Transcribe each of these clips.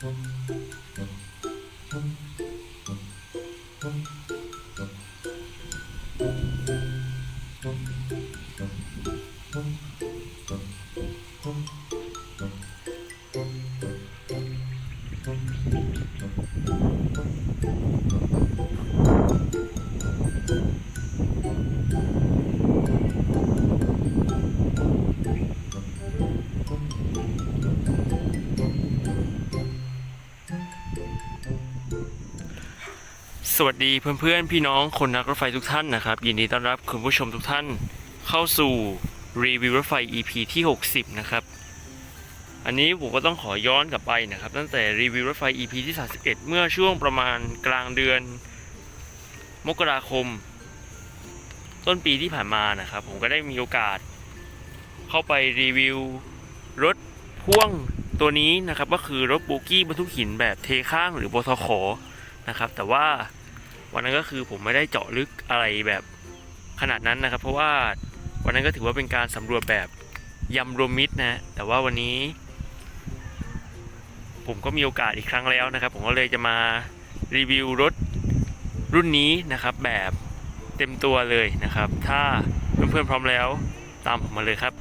Música สวัสดีเพื่อนๆ พี่น้องคนนักรถไฟทุกท่านนะครับ ยินดีต้อนรับคุณผู้ชมทุกท่านเข้าสู่รีวิวรถไฟ EP ที่ 60 นะครับ อันนี้ผมก็ต้องขอย้อนกลับไปนะครับ ตั้งแต่รีวิวรถไฟ EP ที่ 31 เมื่อช่วงประมาณกลางเดือน มกราคม ต้นปีที่ผ่านมานะครับ ผมก็ได้มีโอกาส เข้าไปรีวิวรถพ่วงตัวนี้นะครับ ก็คือรถบูกี้บรรทุกหินแบบเทข้างหรือบทขนะครับแต่ว่า วันนั้นก็คือผมไม่ได้เจาะลึกอะไรแบบขนาดนั้นนะครับ เพราะว่าวันนั้นก็ถือว่าเป็นการสำรวจแบบยำรวมมิตรนะแต่ว่าวันนี้ ผมก็มีโอกาสอีกครั้งแล้วนะครับ ผมก็เลยจะมารีวิวรถรุ่นนี้นะครับ แบบเต็มตัวเลยนะครับ ถ้าเพื่อนๆพร้อมแล้วตามผมมาเลยครับ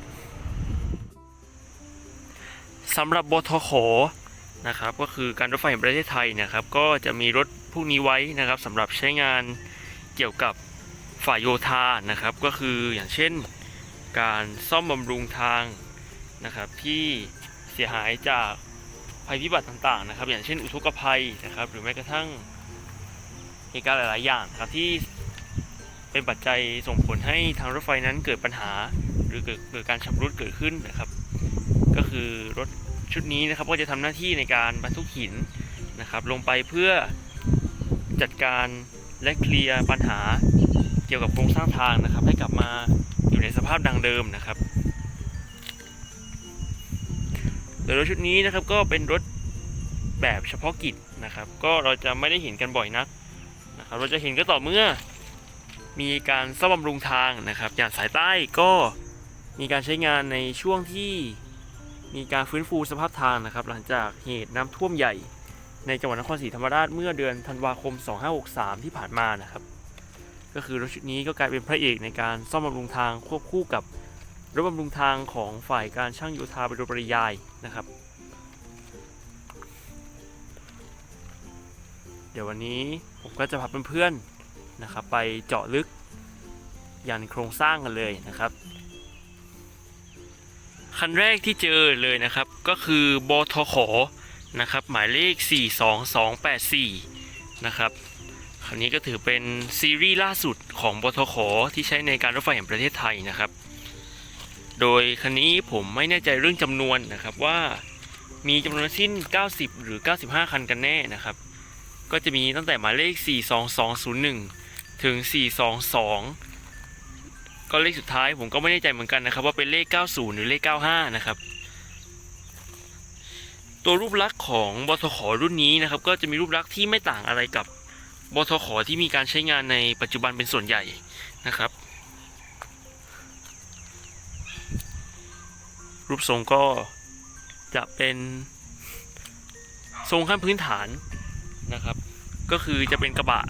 สำหรับบทขนะครับก็คือการรถไฟแห่งประเทศไทยนะครับ ก็จะมีรถ วกนี้ไว้นะครับสำหรับใช้งานเกี่ยวกับฝ่ายโยธานะครับ ก็คืออย่างเช่นการซ่อมบำรุงทางนะครับที่เสียหายจากภัยพิบัติต่างๆนะครับ อย่างเช่นอุทกภัยนะครับ หรือแม้กระทั่งเหตุการณ์หลาย ๆ อย่างครับที่เป็นปัจจัยส่งผลให้ทางรถไฟนั้นเกิดปัญหาหรือเกิดเกิดการชำรุดเกิดขึ้นนะครับ ก็คือรถชุดนี้นะครับก็จะทำหน้าที่ในการบรรทุกหินนะครับ ลงไปเพื่อ จัดการและเคลียร์ปัญหาเกี่ยวกับโครงสร้างทางนะครับ ให้กลับมาอยู่ในสภาพดังเดิมนะครับโดยรถชุดนี้นะครับก็เป็นรถแบบเฉพาะกิจนะครับ ก็เราจะไม่ได้เห็นกันบ่อยนักนะครับ เราจะเห็นก็ต่อเมื่อมีการซ่อมบำรุงทางนะครับ อย่างสายใต้ก็มีการใช้งานในช่วงที่มีการฟื้นฟูสภาพทางนะครับ หลังจากเหตุน้ำท่วมใหญ่ ในจังหวัดนครศรีธรรมราชเมื่อเดือนธันวาคม 2563 ที่ผ่านมานะครับ ก็คือรถชุดนี้ก็กลายเป็นพระเอกในการซ่อมบำรุงทางควบคู่กับรถบำรุงทางของฝ่ายการช่างโยธาไปโดยปริยายนะครับ เดี๋ยววันนี้ผมก็จะพาเพื่อนๆนะครับ ไปเจาะลึกยันโครงสร้างกันเลยนะครับ คันแรกที่เจอเลยนะครับก็คือบทข นะครับ หมายเลข 42284 นะครับคันนี้ก็ถือเป็นซีรีส์ล่าสุดของบทขที่ใช้ในการรถไฟแห่งประเทศไทยนะครับ โดยคันนี้ผมไม่แน่ใจเรื่องจำนวนนะครับว่ามีจำนวนสิ้น 90 หรือ 95 คันกันแน่นะครับ ก็จะมีตั้งแต่หมายเลข 42201 ถึง 422 ก็เลขสุดท้ายผมก็ไม่แน่ใจเหมือนกันนะครับ ว่าเป็นเลข 90 หรือเลข 95 นะครับ ตัวรูปลักษณ์ของบทขรุ่นนี้นะครับก็จะมีรูปลักษณ์ที่ไม่ต่างอะไรกับบทขที่มีการใช้งานในปัจจุบันเป็นส่วนใหญ่นะครับ รูปทรงก็จะเป็นทรงขั้นพื้นฐานนะครับ ก็คือจะเป็นกระบะ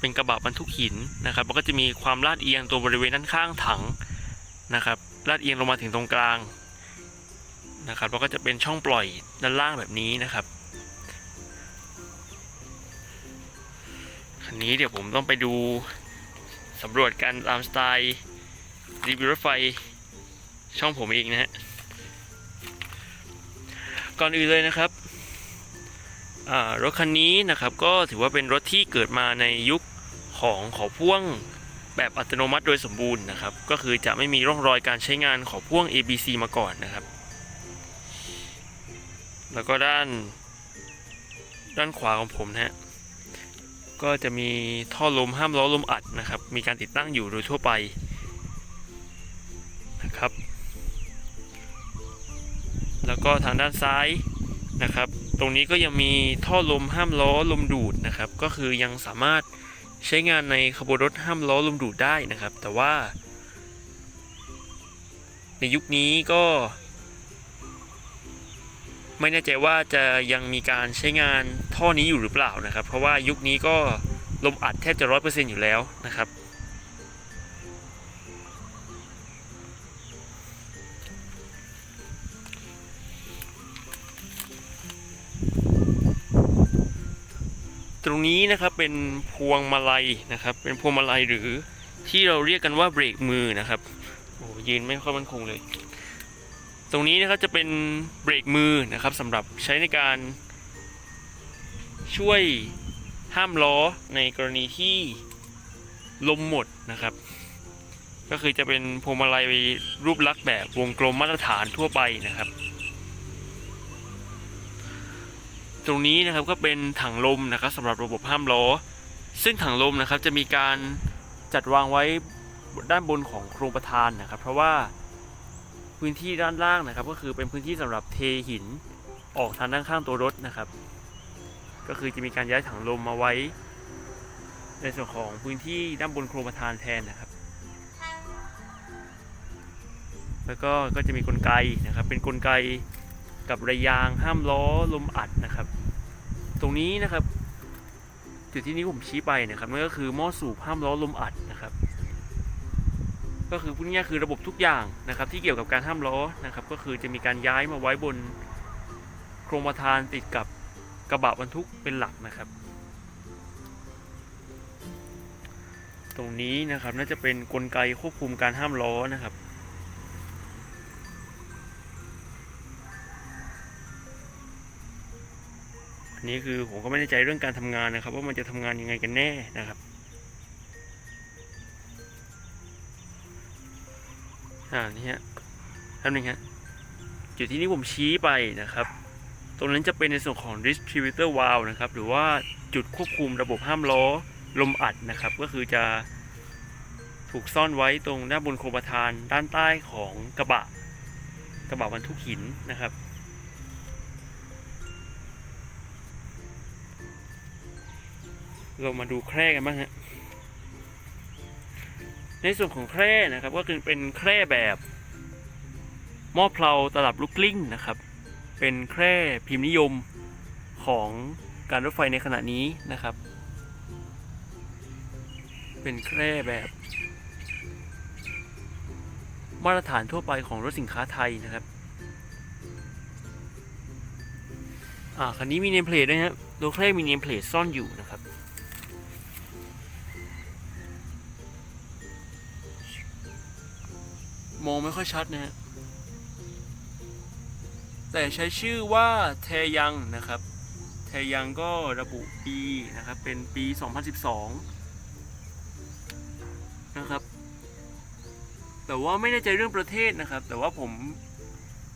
เป็นกระบะบรรทุกหินนะครับแล้วก็จะมีความลาดเอียงตัวบริเวณด้านข้างถังนะครับลาดเอียงลงมาถึงตรงกลาง นะครับแล้วก็จะเป็นช่องปล่อยด้านล่างแบบนี้นะครับคันนี้เดี๋ยวผมต้องไปดูสำรวจกันตามสไตล์รีวิวรถไฟช่องผมเองนะฮะก่อนอื่นเลยนะครับรถคันนี้นะครับก็ถือว่าเป็นรถที่เกิดมาในยุคของขอพ่วงแบบอัตโนมัติโดยสมบูรณ์นะครับ ก็คือจะไม่มีร่องรอยการใช้งานขอพ่วง ABC มาก่อนนะครับ แล้วก็ด้าน ด้านขวาของผมนะฮะก็จะมีท่อลมห้ามล้อลมอัดนะครับ มีการติดตั้งอยู่โดยทั่วไปนะครับ แล้วก็ทางด้านซ้ายนะครับ ตรงนี้ก็ยังมีท่อลมห้ามล้อลมดูดนะครับ ก็คือยังสามารถใช้งานในขบวนรถห้ามล้อลมดูดได้นะครับ แต่ว่า ในยุคนี้ก็ ไม่แน่ใจว่าจะยังมีการใช้งานท่อนี้อยู่หรือเปล่านะครับ เพราะว่ายุคนี้ก็ลมอัดแทบจะร้อยเปอร์เซ็นต์อยู่แล้วนะครับ ตรงนี้นะครับเป็นพวงมาลัยนะครับ เป็นพวงมาลัยหรือที่เราเรียกกันว่าเบรกมือนะครับโอ้ยืนไม่ค่อยมั่นคงเลย ตรงนี้นะครับจะเป็นเบรกมือนะครับสำหรับใช้ในการช่วยห้ามล้อในกรณีที่ลมหมดนะครับ ก็คือจะเป็นพวงมาลัยรูปลักษณ์แบบวงกลมมาตรฐานทั่วไปนะครับ ตรงนี้นะครับก็เป็นถังลมนะครับสำหรับระบบห้ามล้อ ซึ่งถังลมนะครับจะมีการจัดวางไว้ด้านบนของโครงประธานนะครับ เพราะว่า พื้นที่ด้านล่างนะครับ ก็คือเป็นพื้นที่สำหรับเทหินออกทางด้านข้างตัวรถนะครับ ก็คือจะมีการย้ายถังลมมาไว้ ในส่วนของพื้นที่ด้านบนโครงประธานแทนนะครับ แล้วก็ก็จะมีกลไกนะครับ เป็นกลไกกับระยางห้ามล้อลมอัดนะครับ ตรงนี้นะครับ จุดที่นี้ผมชี้ไปนะครับนั่นก็คือหม้อสูบห้ามล้อลมอัดนะครับ ก็คือพูดง่ายๆคือระบบทุกอย่างนะครับ ที่เกี่ยวกับการห้ามล้อนะครับ ก็คือจะมีการย้ายมาไว้บนโครงประธานติดกับกระบะบรรทุกเป็นหลักนะครับ ตรงนี้นะครับน่าจะเป็นนกลไกควบคุมการห้ามล้อนะครับอันนี้คือผมก็ไม่แน่ใจเรื่องการทำงานนะครับ ว่ามันจะทำงานยังไงกันแน่นะครับ อ่านี่ฮะแป๊บนึงฮะจุดที่นี้ผมชี้ไปนะครับ ตรงนั้นจะเป็นในส่วนของ distributor valve นะครับ หรือว่าจุดควบคุมระบบห้ามล้อลมอัดนะครับ ก็คือจะถูกซ่อนไว้ตรงด้านบนโครงประธานด้านใต้ของกระบะ กระบะบรรทุกหินนะครับเรามาดูแคร่กันบ้างฮะ ในส่วนของแคร่นะครับก็คือเป็นแคร่แบบหม้อเพลาตลับลูกกลิ้งนะครับ เป็นแคร่พิมพ์นิยมของการรถไฟในขณะนี้นะครับ เป็นแคร่แบบ มาตรฐานทั่วไปของรถสินค้าไทยนะครับอ่าคันนี้มีเนมเพลทด้วยฮะตัวแคร่มีเนมเพลทซ่อนอยู่นะครับ มองไม่ค่อยชัดนะฮะแต่ใช้ชื่อว่าเทยังนะครับเทยังก็ระบุปีนะครับ เป็นปี 2012 นะครับ แต่ว่าไม่แน่ใจเรื่องประเทศนะครับ แต่ว่าผม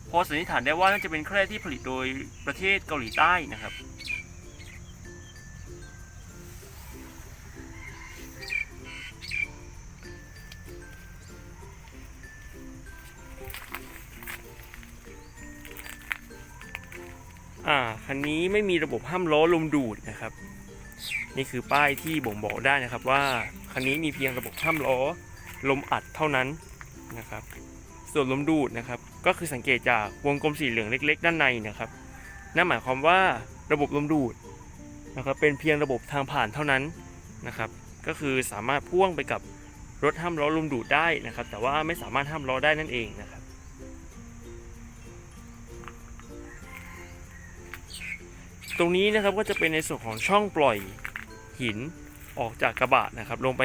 พอสันนิษฐานได้ว่าน่าจะเป็นแคร่ที่ผลิตโดยประเทศเกาหลีใต้นะครับ อ่าคันนี้ไม่มีระบบห้ามล้อลมดูดนะครับ นี่คือป้ายที่บ่งบอกได้นะครับว่าคันนี้มีเพียงระบบห้ามล้อลมอัดเท่านั้นนะครับ ส่วนลมดูดนะครับ ก็คือสังเกตจากวงกลมสีเหลืองเล็ก ๆ ด้านในนะครับนั่นหมายความว่าระบบลมดูดนะครับเป็นเพียงระบบทางผ่านเท่านั้นนะครับ ก็คือสามารถพ่วงไปกับรถห้ามล้อลมดูดได้นะครับ แต่ว่าไม่สามารถห้ามล้อได้นั่นเองนะครับ ตรงนี้นะครับก็จะเป็นในส่วนของช่องปล่อยหินออกจากกระบะนะครับ ลงไป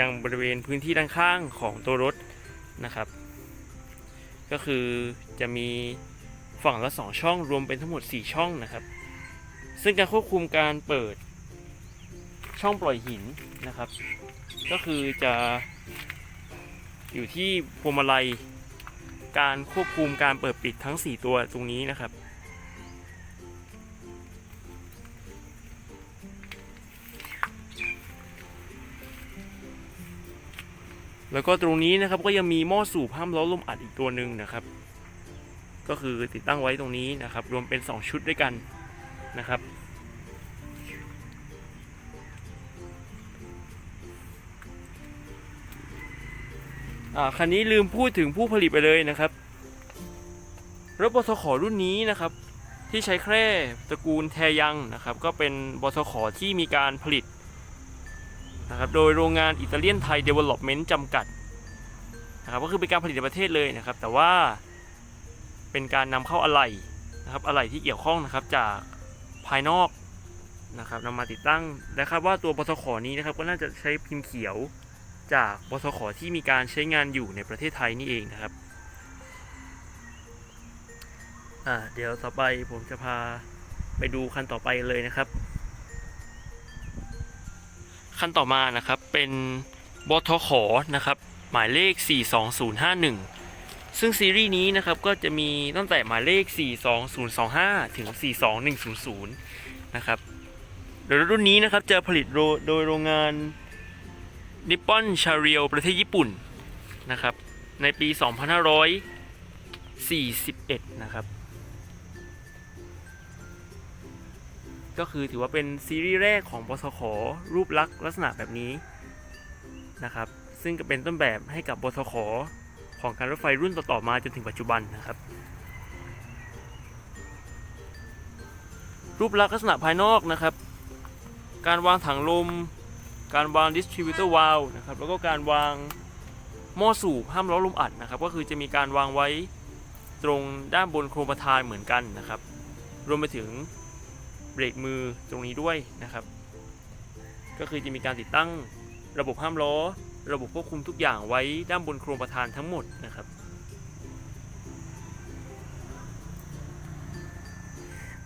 ยังบริเวณพื้นที่ด้านข้างของตัวรถนะครับ ก็คือจะมีฝั่งละสองช่องรวมเป็นทั้งหมด 4 ช่องนะครับ ซึ่งการควบคุมการเปิดช่องปล่อยหินนะครับ ก็คือจะอยู่ที่พวงมาลัยการควบคุมการเปิดปิดทั้ง 4 ตัวตรงนี้นะครับ แล้วก็ตรงนี้นะครับก็ยังมีหม้อสูบห้ามล้อลมอัดอีกตัวหนึ่งนะครับ ก็คือติดตั้งไว้ตรงนี้นะครับ รวมเป็น 2 ชุดด้วยกันนะครับอ่าคันนี้ลืมพูดถึงผู้ผลิตไปเลยนะครับ รถปทขรุ่นนี้นะครับ ที่ใช้แคร่ตระกูลแทยังนะครับ ก็เป็นบทขที่มีการผลิต นะครับโดยโรงงานอิตาเลียนไทยเดเวล็อปเมนต์จำกัดนะครับก็คือเป็นการผลิตในประเทศเลยนะครับ แต่ว่าเป็นการนำเข้าอะไหล่นะครับอะไหล่ที่เกี่ยวข้องนะครับจากภายนอกนะครับนำมาติดตั้งและคาดว่าตัวบทขนี้นะครับก็น่าจะใช้พิมพ์เขียวจากบทขที่มีการใช้งานอยู่ในประเทศไทยนี่เองนะครับอ่าเดี๋ยวต่อไปผมจะพาไปดูคันต่อไปเลยนะครับ คันต่อมานะครับเป็นบทขนะครับหมายเลข 42051 ซึ่งซีรีส์นี้นะครับก็จะมีตั้งแต่หมายเลข 42025 ถึง 42100 นะครับโดยรุ่นนี้นะครับจะผลิตโดยโรงงานนิปปอนชาเรียลประเทศญี่ปุ่นนะครับในปี 2541 นะครับ ก็คือถือว่าเป็นซีรีส์แรกของปสขรูปลักษณ์ลักษณะแบบนี้นะครับ ซึ่งก็เป็นต้นแบบให้กับบสขของการรถไฟรุ่นต่อๆมาจนถึงปัจจุบันนะครับ รูปลักษณ์ลักษณะภายนอกนะครับ การวางถังลม การวางดิสทริบิวเตอร์วาลนะครับ แล้วก็การวางหม้อสูบห้ามล้อลมอัดนะครับ ก็คือจะมีการวางไว้ตรงด้านบนโครงประธานเหมือนกันนะครับ รวมไปถึง เบรกมือตรงนี้ด้วยนะครับ ก็คือจะมีการติดตั้งระบบห้ามล้อ ระบบควบคุมทุกอย่างไว้ด้านบนโครงประธานทั้งหมดนะครับ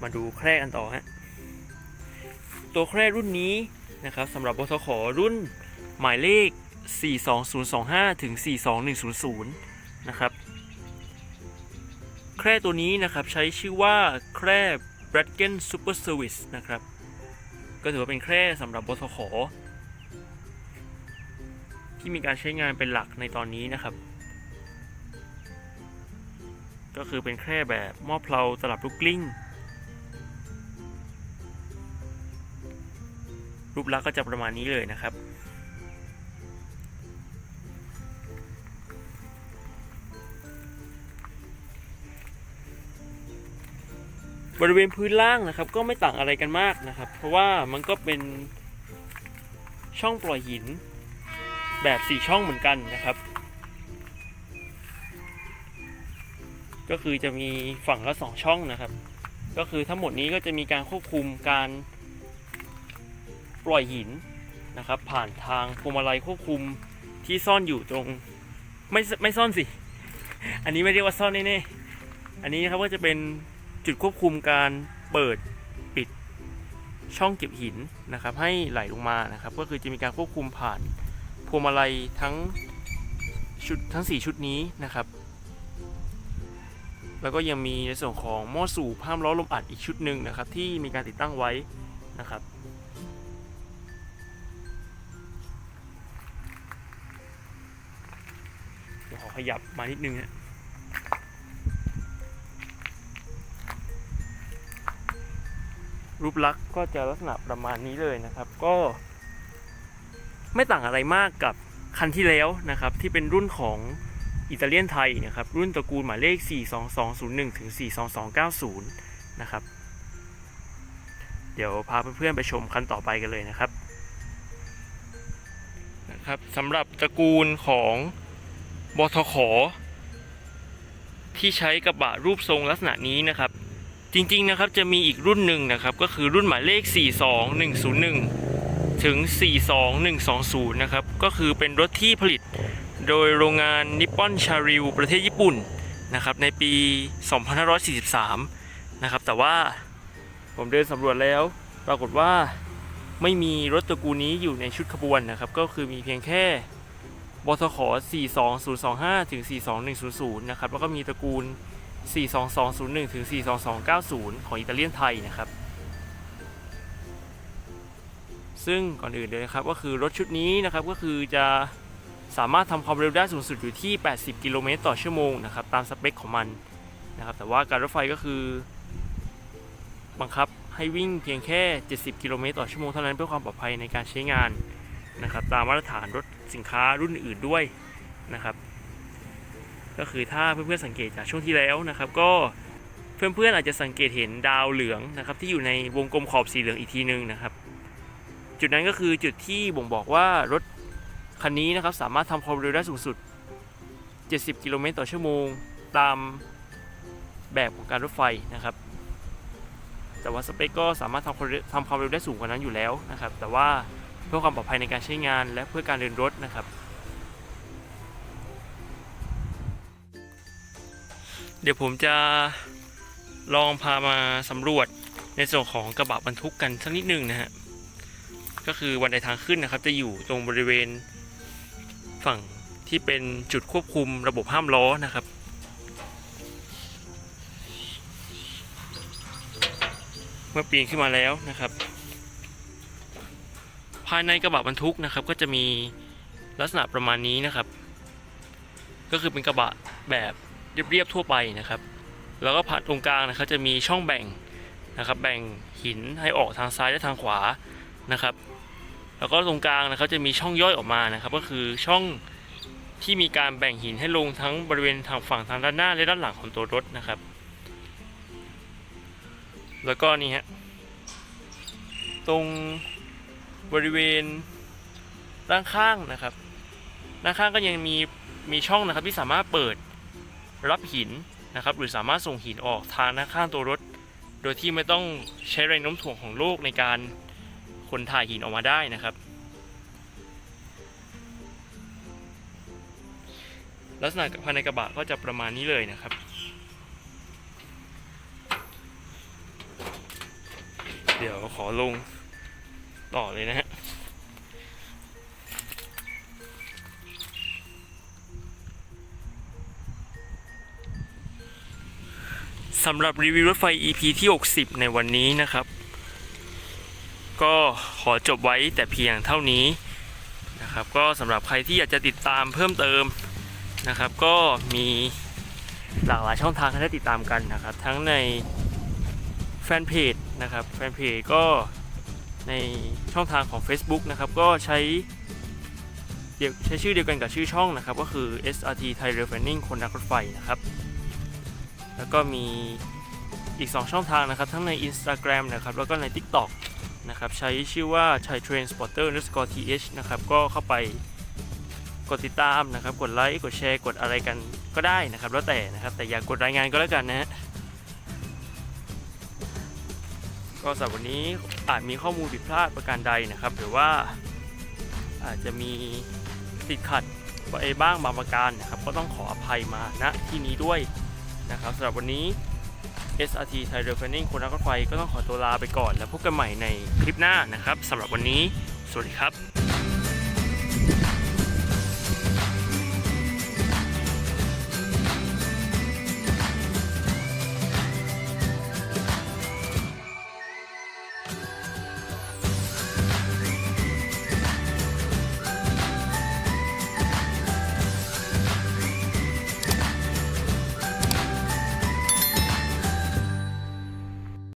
มาดูแคร่กันต่อฮะตัวแคร่รุ่นนี้นะครับสำหรับบทขรุ่นหมายเลข 42025 ถึง 42100 นะครับ แคร่ตัวนี้นะครับใช้ชื่อว่าแคร่ b r a d g e n Super Service นะครับ ก็ถือว่าเป็นแคร่สำหรับบทขที่มีการใช้งานเป็นหลักในตอนนี้นะครับ ก็คือเป็นแคร่แบบหม้อเพลาตลับลูกกลิ้ง รูปลักษณ์ก็จะประมาณนี้เลยนะครับ บริเวณพื้นล่างนะครับ ก็ไม่ต่างอะไรกันมากนะครับ เพราะว่ามันก็เป็นช่องปล่อยหินแบบสี่ช่องเหมือนกันนะครับ ก็คือจะมีฝั่งละสองช่องนะครับ ก็คือทั้งหมดนี้ก็จะมีการควบคุมการปล่อยหินนะครับ ผ่านทางพวงมาลัยควบคุมที่ซ่อนอยู่ตรงไม่ไม่ซ่อนสิ อันนี้ไม่เรียกว่าซ่อนแน่ๆอันนี้นะครับก็จะเป็น จุดควบคุมการเปิดปิดช่องเก็บหินนะครับ ให้ไหลลงมานะครับ ก็คือจะมีการควบคุมผ่านพวงมาลัยทั้งชุดทั้ง 4 ชุดนี้นะครับ แล้วก็ยังมีในส่วนของหม้อสูบห้ามล้อลมอัดอีกชุดหนึ่งนะครับ ที่มีการติดตั้งไว้นะครับ เดี๋ยวขอขยับมานิดนึงฮะ รูปลักษณ์ก็จะลักษณะประมาณนี้เลยนะครับ ก็ไม่ต่างอะไรมากกับคันที่แล้วนะครับ ที่เป็นรุ่นของอิตาเลียนไทยนะครับ รุ่นตระกูลหมายเลข 42201 ถึง 42290 นะครับ เดี๋ยวพาเพื่อนๆไปชมคันต่อไปกันเลยนะครับนะครับสำหรับตระกูลของบทขที่ใช้กระบะรูปทรงลักษณะนี้นะครับ จริงๆนะครับจะมีอีกรุ่นหนึ่งนะครับก็คือรุ่นหมายเลข 42101 ถึง 42120 นะครับก็คือเป็นรถที่ผลิตโดยโรงงานนิปปอนชาริวประเทศญี่ปุ่นนะครับในปี 2543 นะครับแต่ว่าผมเดินสำรวจแล้ว ปรากฏว่าไม่มีรถตระกูลนี้อยู่ในชุดขบวนนะครับก็คือมีเพียงแค่บทข42025 ถึง 42100 นะครับแล้วก็มีตระกูล 42201 ถึง 42290 ของอิตาเลียนไทยนะครับ ซึ่งก่อนอื่นเลยนะครับก็คือรถชุดนี้นะครับก็คือจะสามารถทำความเร็วได้สูงสุดอยู่ที่ 80 กิโลเมตรต่อชั่วโมงนะครับตามสเปคของมันนะครับแต่ว่าการรถไฟก็คือ บังคับให้วิ่งเพียงแค่ 70 กิโลเมตรต่อชั่วโมงเท่านั้นเพื่อความปลอดภัยในการใช้งานนะครับตามมาตรฐานรถสินค้ารุ่นอื่นด้วยนะครับ ก็คือถ้าเพื่อนๆสังเกตจากช่วงที่แล้วนะครับ ก็เพื่อนๆอาจจะสังเกตเห็นดาวเหลืองนะครับ ที่อยู่ในวงกลมขอบสีเหลืองอีกทีนึงนะครับ จุดนั้นก็คือจุดที่บ่งบอกว่ารถคันนี้นะครับสามารถทำความเร็วได้สูงสุด 70 กิโลเมตรต่อชั่วโมง ตามแบบของการรถไฟนะครับ แต่ว่าสเปคก็สามารถทำความเร็วทำความเร็วได้สูงกว่านั้นอยู่แล้วนะครับ แต่ว่าเพื่อความปลอดภัยในการใช้งานและเพื่อการเดินรถนะครับ เดี๋ยวผมจะลองพามาสำรวจในส่วนของกระบะบรรทุกกันสักนิดหนึ่งนะฮะ ก็คือวันไดทางขึ้นนะครับ จะอยู่ตรงบริเวณฝั่งที่เป็นจุดควบคุมระบบห้ามล้อนะครับ เมื่อปีนขึ้นมาแล้วนะครับ ภายในกระบะบรรทุกนะครับ ก็จะมีลักษณะประมาณนี้นะครับ ก็คือเป็นกระบะแบบ เรียบๆทั่วไปนะครับ แล้วก็ผ่านตรงกลางนะครับจะมีช่องแบ่งนะครับ แบ่งหินให้ออกทางซ้ายและทางขวานะครับ แล้วก็ตรงกลางนะครับจะมีช่องย่อยออกมานะครับ ก็คือช่องที่มีการแบ่งหินให้ลงทั้งบริเวณทางฝั่งทางด้านหน้าและด้านหลังของตัวรถนะครับ แล้วก็นี่ฮะตรงบริเวณด้านข้างนะครับ ด้านข้างก็ยังมีมีช่องนะครับที่สามารถเปิด รับหินนะครับหรือสามารถส่งหินออกทางด้าข้างตัวรถ โดยที่ไม่ต้องใช้แรงโน้มถ่วงของโลกในการขนถ่ายหินออกมาได้นะครับ ลักษณะภายในกระบะก็จะประมาณนี้เลยนะครับเดี๋ยวขอลงต่อเลยนะฮะ สำหรับรีวิวรถไฟ EP ที่ 60 ในวันนี้นะครับ ก็ขอจบไว้แต่เพียงเท่านี้นะครับ ก็สำหรับใครที่อยากจะติดตามเพิ่มเติมนะครับ ก็มีหลากหลายช่องทางให้ได้ติดตามกันนะครับ ทั้งในแฟนเพจนะครับแฟนเพจก็ในช่องทางของ Facebook นะครับ ก็ใช้ใช้ชื่อเดียวกันกับชื่อช่องนะครับ ก็คือ SRT Thai Rail Fanning คนรักรถไฟนะครับ แล้วก็มีอีก 2 ช่องทางนะครับ ทั้งใน Instagram นะครับ แล้วก็ใน TikTok นะครับ ใช้ชื่อว่า Thai Train Spotter underscore th นะครับ ก็เข้าไปกดติดตามนะครับ กดไลค์ กดแชร์ กดอะไรกันก็ได้นะครับ แล้วแต่นะครับ แต่อย่ากกดรายงานก็แล้วกันนะฮะ ก็สำหรับวันนี้อาจมีข้อมูลผิดพลาดประการใดนะครับ หรือว่าอาจจะมีติดขัดไปบ้างบางประการนะครับ ก็ต้องขออภัยมาณที่นี้ด้วย นะครับสำหรับวันนี้ SRT Thai Rail Fanning คนรักรถไฟก็ต้องขอตัวลาไปก่อน แล้วพบกันใหม่ในคลิปหน้านะครับสำหรับวันนี้ สวัสดีครับ